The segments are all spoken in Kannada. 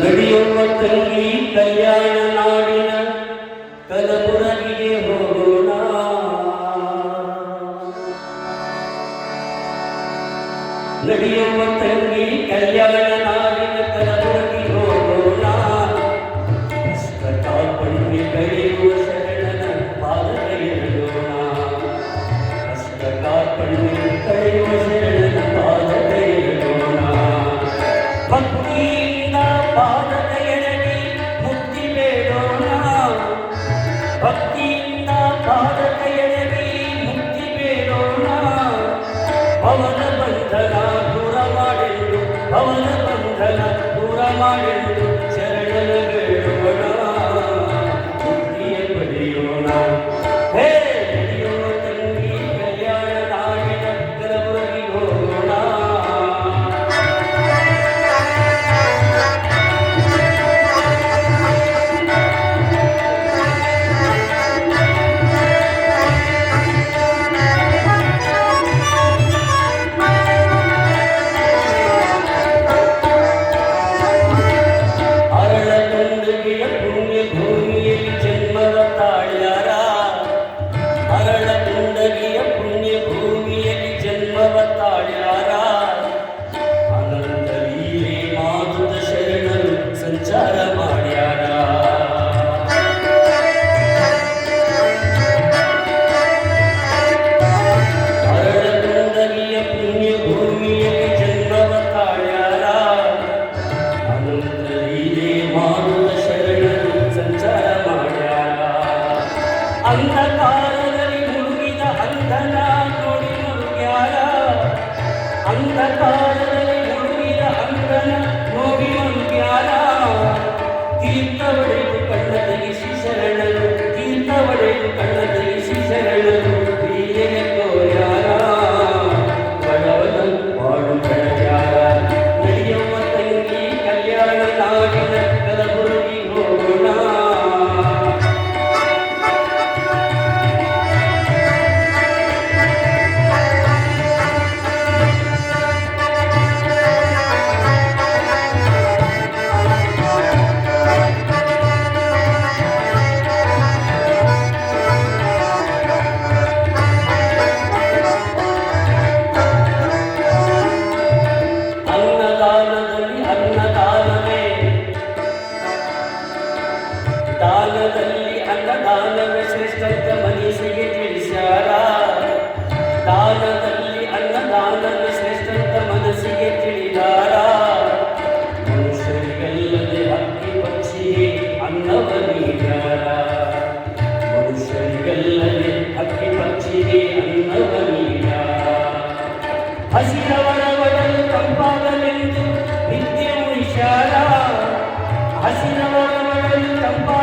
ನಡೆಯುವ ತಂಗಿ ಕಲ್ಯಾಣ ನಾಡಿನ ಕಲಬುರಗಿಗೆ ಹೋಗೋಣ ನಡೆಯುವ ತಂಗಿ ಕಲ್ಯಾಣ ನಾಡಿನ ಕಲಬುರಗಿ ಹೋಗೋಣ ಕಷ್ಟ ಕಣ್ಣೆ ಕಳೆಯುವ Maria. I'm not có ದಾನವ ಶ್ರೇಷ್ಠ ಮನೀಷಿಗೆ ತಿಳಿಸ್ಯಾರ. ದಾನದಲ್ಲಿ ಅನ್ನ ದಾನವ ಶ್ರೇಷ್ಠ ಮನಸ್ಸಿಗೆ ತಿಳಿದಾರ. ಮನುಷ್ಯರಿಗಲ್ಲದೆ ಹಕ್ಕಿ ಪಕ್ಷಿಗೆ ಅನ್ನವ ನೀಡ್ಯಾರ ಮನುಷ್ಯರಿಗಲ್ಲದೆ ಹಕ್ಕಿ ಪಕ್ಷಿಗೆ ಅನ್ನವ ನೀಡ್ಯಾರ ಹಸಿರವರ ಒಡಲು ತಂಪಾಗಲೆಂದು ನಿತ್ಯ ಇಶಾರ ಹಸಿರವರ ಒಡಲು ತಂಪಾಗ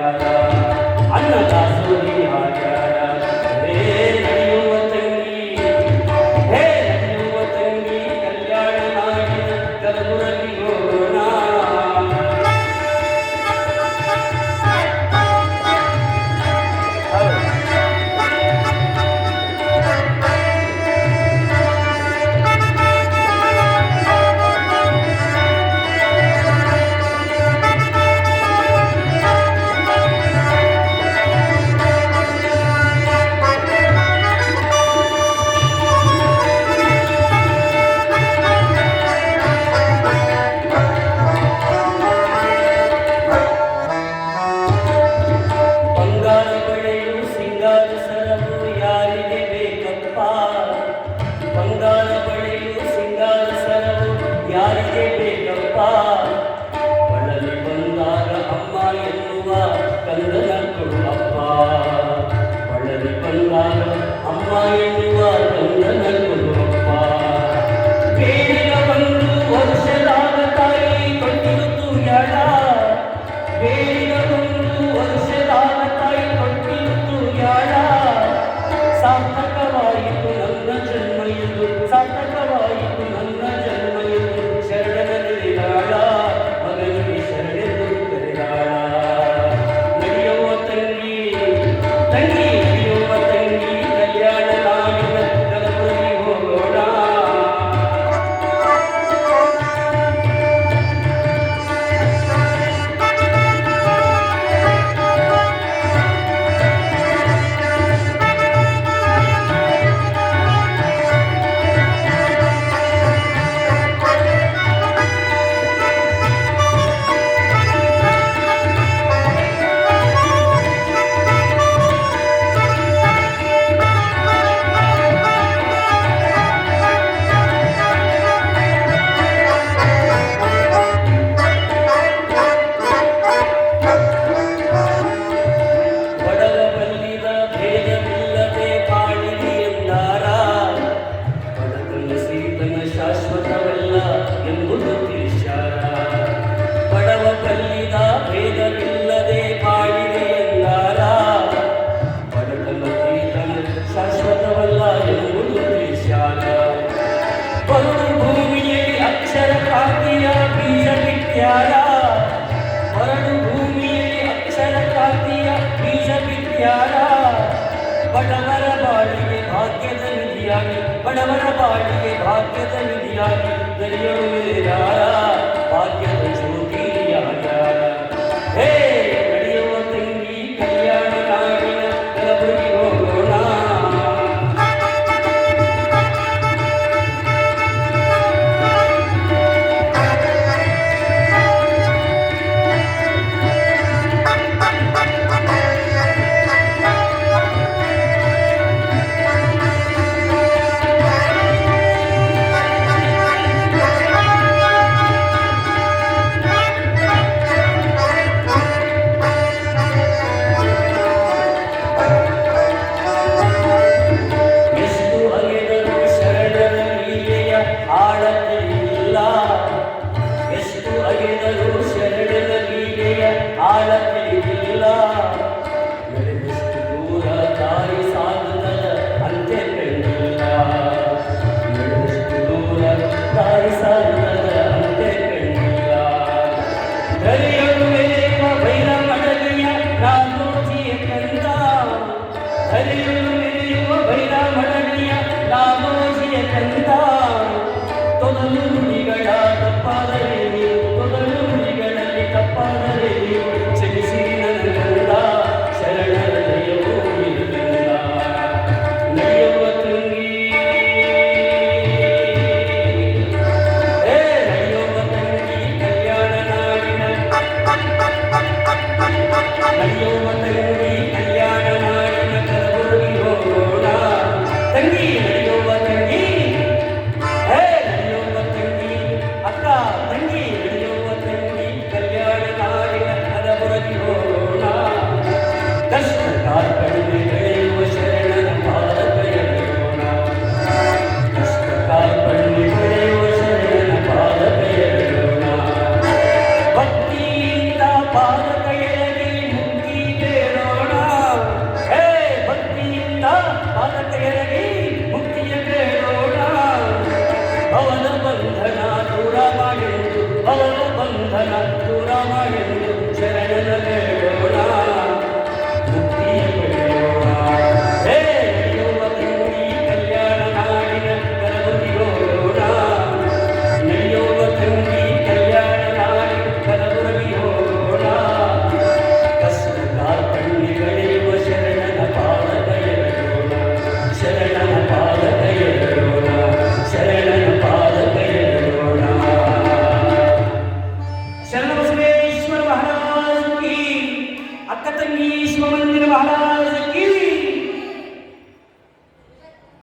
Yeah. प्यारा, वरण भूमि अक्षर खातिया बीज प्यारा। बड़वर बाड़ी के भाग्य दल दिया बड़वर बाड़ी के भाग्य दल दिया दरियो बड़ी राम भटक दिया लाभो से कंता तो